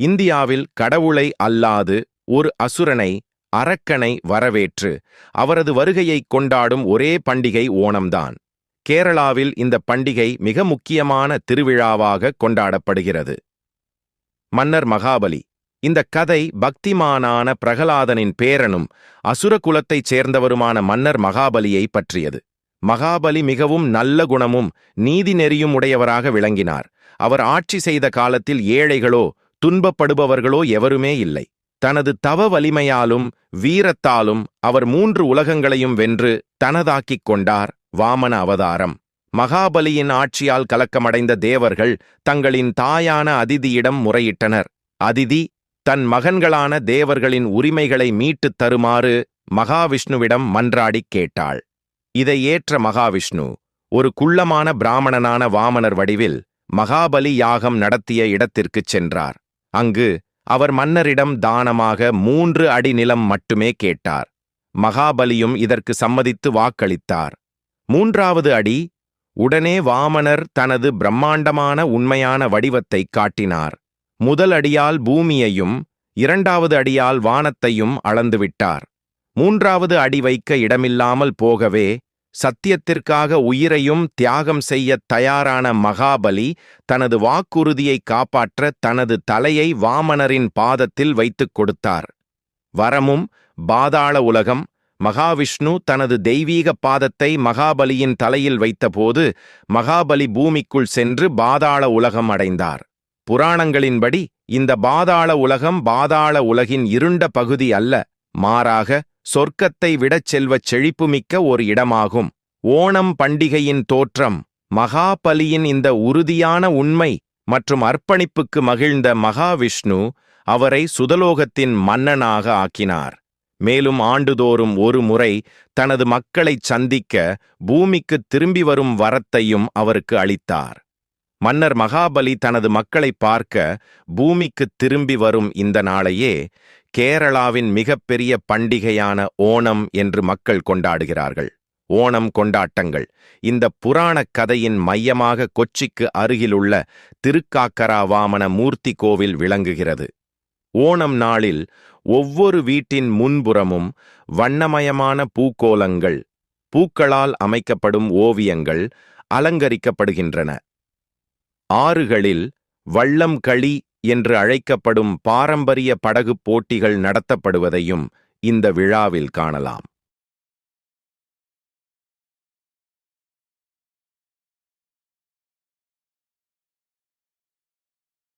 இந்தியாவில் கடவுளை அல்லாது ஒரு அசுரனை அரக்கனை வரவேற்று அவரது வருகையைக் கொண்டாடும் ஒரே பண்டிகை ஓணம்தான். கேரளாவில் இந்த பண்டிகை மிக முக்கியமான திருவிழாவாக கொண்டாடப்படுகிறது. மன்னர் மகாபலி இந்த கதை பக்திமானான பிரகலாதனின் பேரனும் அசுர குலத்தைச் சேர்ந்தவருமான மன்னர் மகாபலியை பற்றியது. மகாபலி மிகவும் நல்ல குணமும் நீதி நெறியும் உடையவராக விளங்கினார். அவர் ஆட்சி செய்த காலத்தில் ஏழைகளோ துன்பப்படுபவர்களோ எவருமே இல்லை. தனது தவ வலிமையாலும் வீரத்தாலும் அவர் மூன்று உலகங்களையும் வென்று தனதாக்கிக் கொண்டார் வாமன அவதாரம். மகாபலியின் ஆட்சியால் கலக்கமடைந்த தேவர்கள் தங்களின் தாயான அதிதியிடம் முறையிட்டனர். அதிதி தன் மகன்களான தேவர்களின் உரிமைகளை மீட்டுத் தருமாறு மகாவிஷ்ணுவிடம் மன்றாடிக் கேட்டாள். இதை ஏற்ற மகாவிஷ்ணு ஒரு குள்ளமான பிராமணனான வாமனர் வடிவில் மகாபலி யாகம் நடத்திய இடத்திற்குச் சென்றார். அங்கு அவர் மன்னரிடம் தானமாக மூன்று அடி நிலம் மட்டுமே கேட்டார். மகாபலியும் இதற்கு சம்மதித்து வாக்களித்தார். மூன்றாவது அடி உடனே வாமனர் தனது பிரம்மாண்டமான உண்மையான வடிவத்தைக் காட்டினார். முதல் அடியால் பூமியையும் இரண்டாவது அடியால் வானத்தையும் அளந்துவிட்டார். மூன்றாவது அடி வைக்க இடமில்லாமல் போகவே சத்தியத்திற்காக உயிரையும் தியாகம் செய்யத் தயாரான மகாபலி தனது வாக்குறுதியை காப்பாற்ற தனது தலையை வாமனரின் பாதத்தில் வைத்துக் கொடுத்தார். வரமும் பாதாள உலகம் மகாவிஷ்ணு தனது தெய்வீக பாதத்தை மகாபலியின் தலையில் வைத்தபோது மகாபலி பூமிக்குள் சென்று பாதாள உலகம் அடைந்தார். புராணங்களின்படி இந்த பாதாள உலகம் பாதாள உலகின் இருண்ட பகுதி அல்ல மாறாக சொர்க்கத்தை விடச் செல்வச் செழிப்புமிக்க ஒரு இடமாகும். ஓணம் பண்டிகையின் தோற்றம் மகாபலியின் இந்த உறுதியான உண்மை மற்றும் அர்ப்பணிப்புக்கு மகிழ்ந்த மகாவிஷ்ணு அவரை சுதலோகத்தின் மன்னனாக ஆக்கினார். மேலும் ஆண்டுதோறும் ஒரு முறை தனது மக்களைச் சந்திக்க பூமிக்குத் திரும்பி வரும் வரத்தையும் அவருக்கு அளித்தார். மன்னர் மகாபலி தனது மக்களைப் பார்க்க பூமிக்குத் திரும்பி வரும் இந்த நாளையே கேரளாவின் மிகப்பெரிய பண்டிகையான ஓணம் என்று மக்கள் கொண்டாடுகிறார்கள். ஓணம் கொண்டாட்டங்கள். இந்த புராணக் கதையின் மையமாக கொச்சிக்கு அருகிலுள்ள திருக்காக்கராவாமன மூர்த்தி கோவில் விளங்குகிறது. ஓணம் நாளில் ஒவ்வொரு வீட்டின் முன்புறமும் வண்ணமயமான பூக்கோலங்கள் பூக்களால் அமைக்கப்படும் ஓவியங்கள் அலங்கரிக்கப்படுகின்றன. ஆறுகளில் வள்ளம் களி என்று அழைக்கப்படும் பாரம்பரிய படகுப் போட்டிகள் நடத்தப்படுவதையும் இந்த விழாவில் காணலாம்.